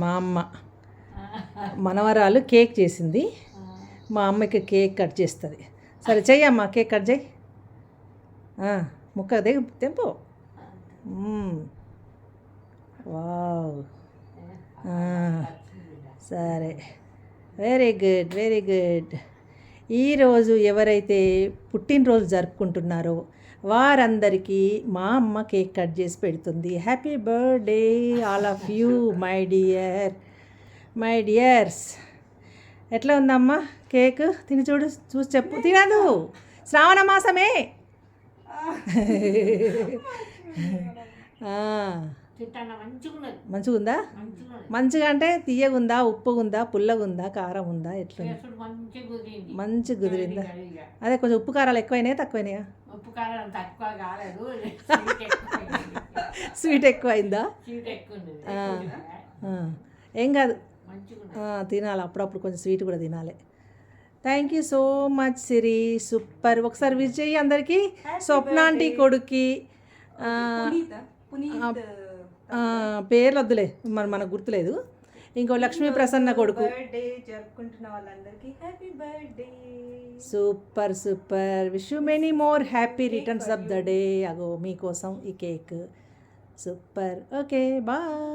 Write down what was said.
మా అమ్మ. మనవరాలు కేక్ చేసింది. మా అమ్మకి కేక్ కట్ చేస్తుంది. సరే చెయ్యమ్మా కేక్ కట్ చేయి. ముక్క దిగ తెంపు. వావ్. సరే. Very good very good. ఈరోజు ఎవరైతే పుట్టినరోజు జరుపుకుంటున్నారో వారందరికీ మా అమ్మ కేక్ కట్ చేసి పెడుతుంది. Happy birthday all of you my dear my dears ఎట్లా ఉందమ్మా కేక్? తిని చూడు చూసి చెప్పు. తినదు. శ్రావణ మాసమే. మంచిగా ఉందా? మంచిగా అంటే తీయగుందా ఉప్పుగుందా పుల్లగుందా కారం ఉందా ఎట్లా మంచి కుదిరిందా. అదే కొంచెం ఉప్పు కారాలు ఎక్కువైనాయా తక్కువైనాయా? ఉప్పు కారం తక్కువ కాలేదు. స్వీట్ ఎక్కువ ఎక్కువైందా. స్వీట్ ఎక్కువ ఏం కాదు. తినాలి. అప్పుడప్పుడు కొంచెం స్వీట్ కూడా తినాలి. Thank you so much Siri super ఒకసారి విజయ్ అందరికీ. స్వప్న ఆంటీ కొడుక్కి. ఆ, పునీత. పునీత్ ఆ, పేర్లు వద్దులే మరి మనకు గుర్తులేదు. ఇంకో లక్ష్మీ ప్రసన్న కొడుకు. బర్త్డే జరుపుకుంటున్న వాళ్ళందరికీ. Happy birthday super super wish you many more happy returns of the day అగో మీకోసం ఈ కేక్ సూపర్ ఓకే బాయ్